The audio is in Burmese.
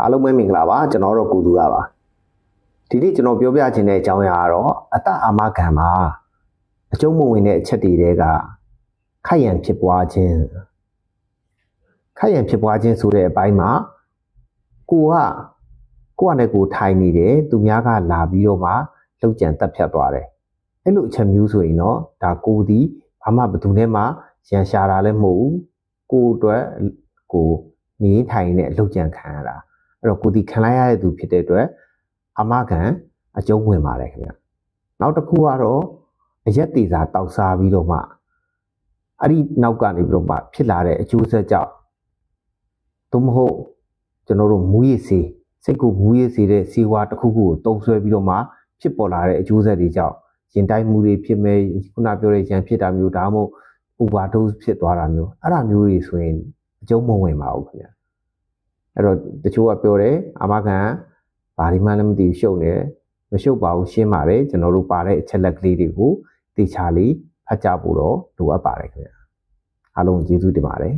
အားလုံးပဲမင်္ဂလာပါကျွန်တော်တို့ကိုသူရပါဒီနေ့ကျွန်တော်ပြောပြချင်တဲ့အကြောင်းအရာကတော့အတ္တအာမခံပါအကျုံးမဝင်တဲ့အချက်တွေတဲကခိုက်ရန်ဖြစ်ပွားခြင်းခိုက်ရန်ဖြစ်ပွားခြင်းဆိုတဲ့အပိုင်းမှာကိုကကိုကနဲ့ကိုထိုင်နေတယ်သူများကလာပြီးတော့မှလှုပ်ကြံတက်ဖြတ်သွားတယ်အဲ့လိုအချက်မျိုးဆိုရင်တော့ဒါကိုဒီဘာမှဘယ်သူနဲ့မှရန်ရှာတာလည်းမဟုတ်ဘူးကိုအတွက်ကိုနေထိုင်နေတဲ့အလှုပ်ကြံခံရတာ အဲ့တော့ကိုဒီခံလိုက်ရတဲ့သူဖြစ်တဲ့အတွက်အမခံအကျုံးဝင်ပါတယ်ခင်ဗျနောက်တစ်ခုကတော့အရက်တေစာတောက်စားပြီးတော့မှအဲ့ဒီနောက်ကနေပြီးတော့မှဖြစ်လာတဲ့အကျိုးဆက်ကြောင့်သို့မဟုတ်ကျွန်တော်တို့မူရည်စီစိတ်ကိုမူရည်စီတဲ့စီဝါတစ်ခုခုကိုတုံးဆွဲပြီးတော့မှဖြစ်ပေါ်လာတဲ့အကျိုးဆက်တွေကြောင့်ရင်တိုက်မှုတွေဖြစ်မဲ့ခုနပြောတဲ့ရန်ဖြစ်တာမျိုးဒါမှမဟုတ်ဥပါဒုဖြစ်သွားတာမျိုးအဲ့ဒါမျိုးတွေဆိုရင်အကျုံးမဝင်ပါဘူးခင်ဗျ အဲ့တော့တချို့ကပြောတယ်အာမခံဘာဒီမှလည်းမသိဘူးရှုပ်နေတယ်မရှုပ်ပါဘူးရှင်းပါတယ်ကျွန်တော်တို့ပါတဲ့အချက်လက်ကလေးတွေကိုတေချာလေးဖတ်ကြဖို့တော့လိုအပ်ပါတယ်ခင်ဗျာအားလုံးကျေးဇူးတင်ပါတယ်